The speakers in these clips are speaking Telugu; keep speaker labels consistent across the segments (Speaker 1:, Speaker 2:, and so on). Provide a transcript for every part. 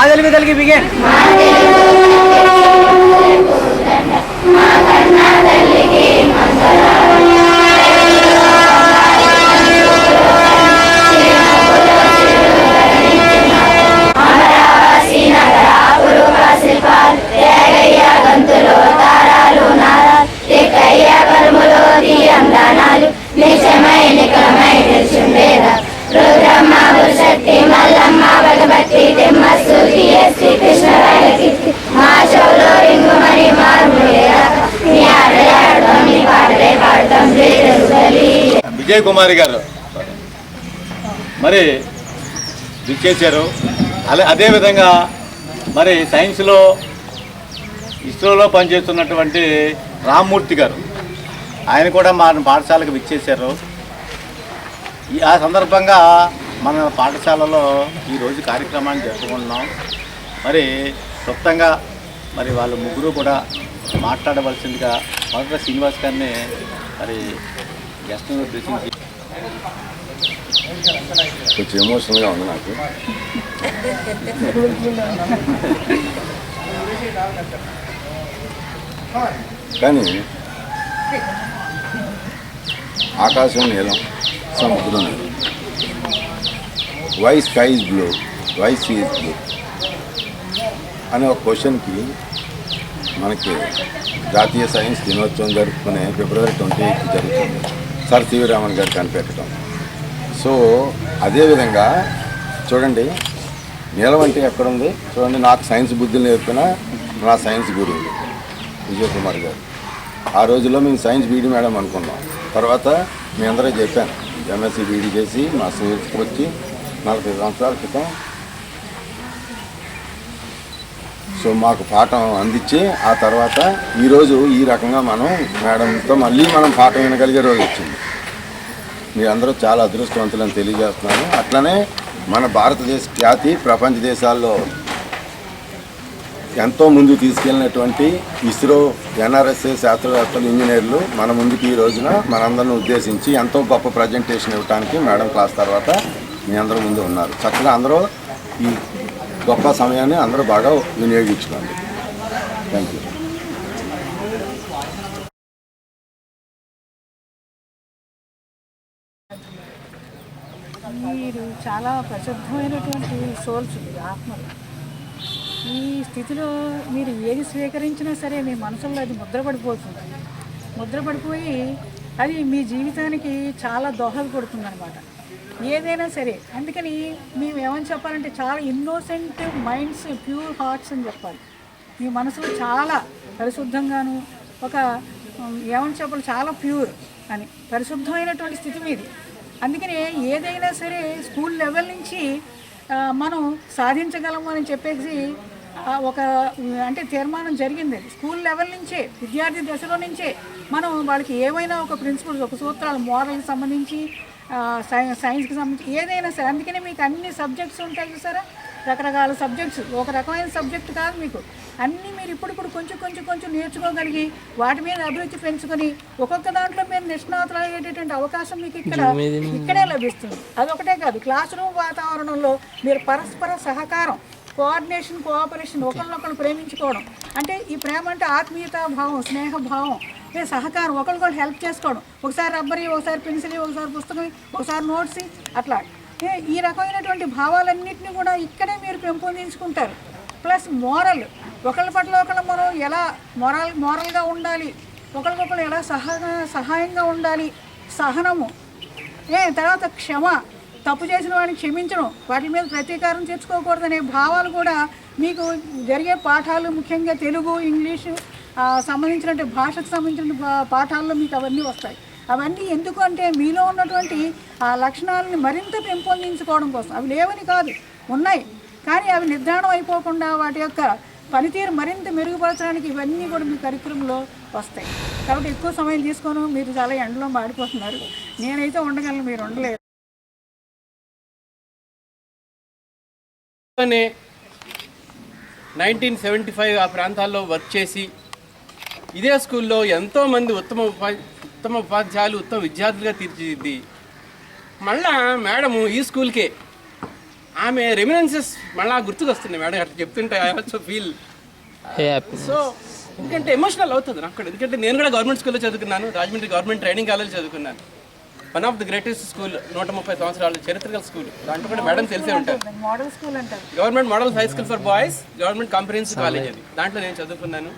Speaker 1: Attention. మాదలి విదలికి బిగే
Speaker 2: విజయ్ కుమారి గారు. మరి విచ్చేశారు. అలా అదేవిధంగా మరి సైన్స్లో ఇస్రోలో పనిచేస్తున్నటువంటి రామ్మూర్తి గారు ఆయన కూడా మా పాఠశాలకు విచ్చేశారు. ఈ ఆ సందర్భంగా మన పాఠశాలలో ఈరోజు కార్యక్రమాన్ని జరుపుకుంటున్నాం. మరి క్లుప్తంగా మరి వాళ్ళు ముగ్గురు కూడా మాట్లాడవలసిందిగా మొదట శ్రీనివాస్ గారిని మరి
Speaker 3: కొంచెం ఎమోషనల్గా ఉంది నాకు కానీ ఆకాశం నీలం సముద్రం నీలం why sky is blue why sea is blue అనే ఒక క్వశ్చన్కి మనకి జాతీయ సైన్స్ దినోత్సవం జరుపుకునే ఫిబ్రవరి ట్వంటీ ఎయిత్ జరుగుతుంది సార్ సివి రామన్ గారు కనిపెట్టడం. సో అదేవిధంగా చూడండి నీలం అంటే ఎక్కడుంది చూడండి నాకు సైన్స్ బుద్ధులు నేర్పిన నా సైన్స్ గురువు విజయ్ కుమార్ గారు. ఆ రోజుల్లో మేము సైన్స్ బీడీ మేడం అనుకున్నాం. తర్వాత మీ అందరూ చెప్పాను ఎంఎస్సీ బీడీ చేసి మా స్నేహితులకు వచ్చి నలభై సంవత్సరాల క్రితం సో మాకు పాఠం అందించి ఆ తర్వాత ఈరోజు ఈ రకంగా మనం మేడంతో మళ్ళీ మనం పాఠం వినగలిగే రోజు వచ్చింది. మీరందరూ చాలా అదృష్టవంతులని తెలియజేస్తున్నాను. అట్లనే మన భారతదేశ ఖ్యాతి ప్రపంచ దేశాల్లో ఎంతో ముందు తీసుకెళ్ళినటువంటి ఇస్రో ఎన్ఆర్ఎస్ఏ శాస్త్రవేత్తలు ఇంజనీర్లు మన ముందుకు ఈ రోజున మనందరిని ఉద్దేశించి ఎంతో గొప్ప ప్రజెంటేషన్ ఇవ్వడానికి మేడం క్లాస్ తర్వాత మీ అందరూ ముందు ఉన్నారు. చక్కగా అందరూ ఈ గొప్ప సమయాన్ని అందరూ బాగా వినియోగించుకోండి. థ్యాంక్ యూ
Speaker 4: మీరు చాలా ప్రసిద్ధమైనటువంటి సోల్స్ ఆత్మలు. ఈ స్థితిలో మీరు ఏది స్వీకరించినా సరే మీ మనసులో అది ముద్రపడిపోతుంది ముద్రపడిపోయి అది మీ జీవితానికి చాలా దోహదపడుతుంది అనమాట ఏదైనా సరే అందుకని మేము ఏమని చెప్పాలంటే చాలా ఇన్నోసెంట్ మైండ్స్ ప్యూర్ హార్ట్స్ అని చెప్పాలి. మీ మనసులో చాలా పరిశుద్ధంగాను ఒక ఏమని చెప్పాలి చాలా ప్యూర్ అని పరిశుద్ధమైనటువంటి స్థితి మీది. అందుకనే ఏదైనా సరే స్కూల్ లెవెల్ నుంచి మనం సాధించగలము అని చెప్పేసి ఒక అంటే తీర్మానం జరిగింది. స్కూల్ లెవెల్ నుంచే విద్యార్థి దశలో నుంచే మనం వాళ్ళకి ఏమైనా ఒక ప్రిన్సిపల్స్ ఒక సూత్రాలు మోరల్కి సంబంధించి సైన్స్కి సంబంధించి ఏదైనా సరే అందుకనే మీకు అన్ని సబ్జెక్ట్స్ ఉంటాయి చూసారా? రకరకాల సబ్జెక్ట్స్. ఒక రకమైన సబ్జెక్ట్ కాదు మీకు. అన్నీ మీరు ఇప్పుడిప్పుడు కొంచెం కొంచెం కొంచెం నేర్చుకోగలిగి వాటి మీద అభిరుచి పెంచుకొని ఒక్కొక్క దాంట్లో మీరు నిష్ణాతులు అయ్యేటటువంటి అవకాశం మీకు ఇక్కడ ఇక్కడే లభిస్తుంది. అదొకటే కాదు క్లాస్ రూమ్ వాతావరణంలో మీరు పరస్పర సహకారం కోఆర్డినేషన్ కోఆపరేషన్ ఒకరినొకరు ప్రేమించుకోవడం. అంటే ఈ ప్రేమ అంటే ఆత్మీయతా భావం స్నేహ భావం. ఏ సహకారం ఒకరికొకరు హెల్ప్ చేసుకోవడం. ఒకసారి రబ్బరి ఒకసారి పెన్సిల్ ఒకసారి పుస్తకం ఒకసారి నోట్స్ అట్లా. ఏ ఈ రకమైనటువంటి భావాలన్నింటినీ కూడా ఇక్కడే మీరు పెంపొందించుకుంటారు. ప్లస్ మోరల్ ఒకళ్ళ పట్ల ఒకళ్ళ మనం ఎలా మొరల్ మోరల్గా ఉండాలి? ఒకరికొకరు ఎలా సహా సహాయంగా ఉండాలి? సహనము. ఏ తర్వాత క్షమ. తప్పు చేసిన వాడిని క్షమించడం. వాటి మీద ప్రతీకారం తెచ్చుకోకూడదనే భావాలు కూడా మీకు జరిగే పాఠాలు ముఖ్యంగా తెలుగు ఇంగ్లీషు సంబంధించిన భాషకు సంబంధించిన పాఠాల్లో మీకు అవన్నీ వస్తాయి. అవన్నీ ఎందుకు అంటే మీలో ఉన్నటువంటి ఆ లక్షణాలను మరింత పెంపొందించుకోవడం కోసం. అవి లేవని కాదు ఉన్నాయి. కానీ అవి నిర్ధారణ అయిపోకుండా వాటి యొక్క పనితీరు మరింత మెరుగుపరచడానికి ఇవన్నీ కూడా మీ కరిక్రమంలో వస్తాయి. కాబట్టి ఎక్కువ సమయం తీసుకోను మీరు చాలా ఎండలో మాడిపోతున్నారు. నేనైతే ఉండగలను మీరు ఉండలేరు.
Speaker 5: నైన్టీన్ సెవెంటీ ఫైవ్ ఆ ప్రాంతాల్లో వర్క్ చేసి ఇదే స్కూల్లో ఎంతోమంది ఉత్తమ ఉపా ఉత్తమ ఉపాధ్యాయులు ఉత్తమ విద్యార్థులుగా తీర్చిదిద్ది. మళ్ళా మేడము ఈ స్కూల్కే. ఆమె రెమినెన్సెస్ మళ్ళా గుర్తుకొస్తున్నాయి మేడం అట్లా చెప్తుంటే ఐ ఆల్సో ఫీల్ సో ఎందుకంటే ఎమోషనల్ అవుతుంది నాకు కూడా. ఎందుకంటే నేను కూడా గవర్నమెంట్ స్కూల్లో చదువుకున్నాను రాజమండ్రి గవర్నమెంట్ ట్రైనింగ్ కాలేజ్ చదువుకున్నాను. One of the greatest school నూట ముప్పై సంవత్సరాల చరిత్ర స్కూల్ దాంట్లో కూడా మేడం తెలిసే ఉంటారు.
Speaker 4: మోడల్ స్కూల్ అంటారు.
Speaker 5: Government model high school for boys government comprehensive college అది. దాంట్లో నేను చదువుకున్నాను.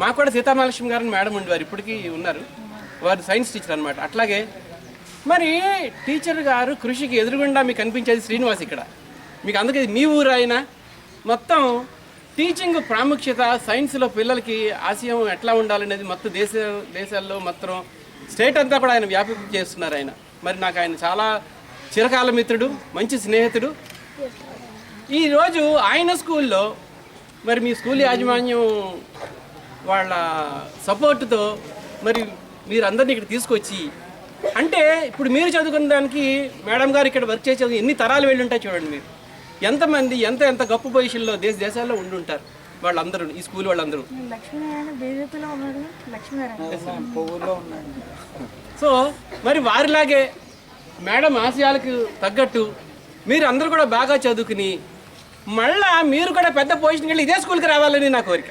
Speaker 5: మాకు కూడా సీతామహాలక్ష్మి గారు మేడం ఉండేవారు ఇప్పటికీ ఉన్నారు. వారు సైన్స్ టీచర్ అనమాట అట్లాగే మరి టీచర్ గారు కృషికి ఎదురుగుండా మీకు కనిపించేది శ్రీనివాస్ ఇక్కడ? మీకు అందుకే మీ ఊరు అయినా మొత్తం టీచింగ్ ప్రాముఖ్యత సైన్స్లో పిల్లలకి ఆశయం ఎట్లా ఉండాలనేది మొత్తం దేశ దేశాల్లో మొత్తం స్టేట్ అంతా కూడా ఆయన వ్యాపింప చేస్తున్నారు ఆయన. మరి నాకు ఆయన చాలా చిరకాల మిత్రుడు మంచి స్నేహితుడు. ఈరోజు ఆయన స్కూల్లో మరి మీ స్కూల్ యాజమాన్యం వాళ్ళ సపోర్టుతో మరి మీరు అందరినీ ఇక్కడ తీసుకొచ్చి అంటే ఇప్పుడు మీరు చదువుకున్న దానికి మేడం గారు ఇక్కడ వర్క్ చేసే ఎన్ని తరాలు వెళ్ళి ఉంటాయి చూడండి మీరు. ఎంతమంది ఎంత ఎంత గొప్ప పొజిషన్లో దేశ దేశాల్లో ఉండి ఉంటారు వాళ్ళందరూ ఈ స్కూల్ వాళ్ళందరూ. సో మరి వారిలాగే మేడం ఆశయాలకు తగ్గట్టు మీరు అందరూ కూడా బాగా చదువుకుని మళ్ళా మీరు కూడా పెద్ద పొజిషన్కి వెళ్ళి ఇదే స్కూల్కి రావాలని నా కోరిక.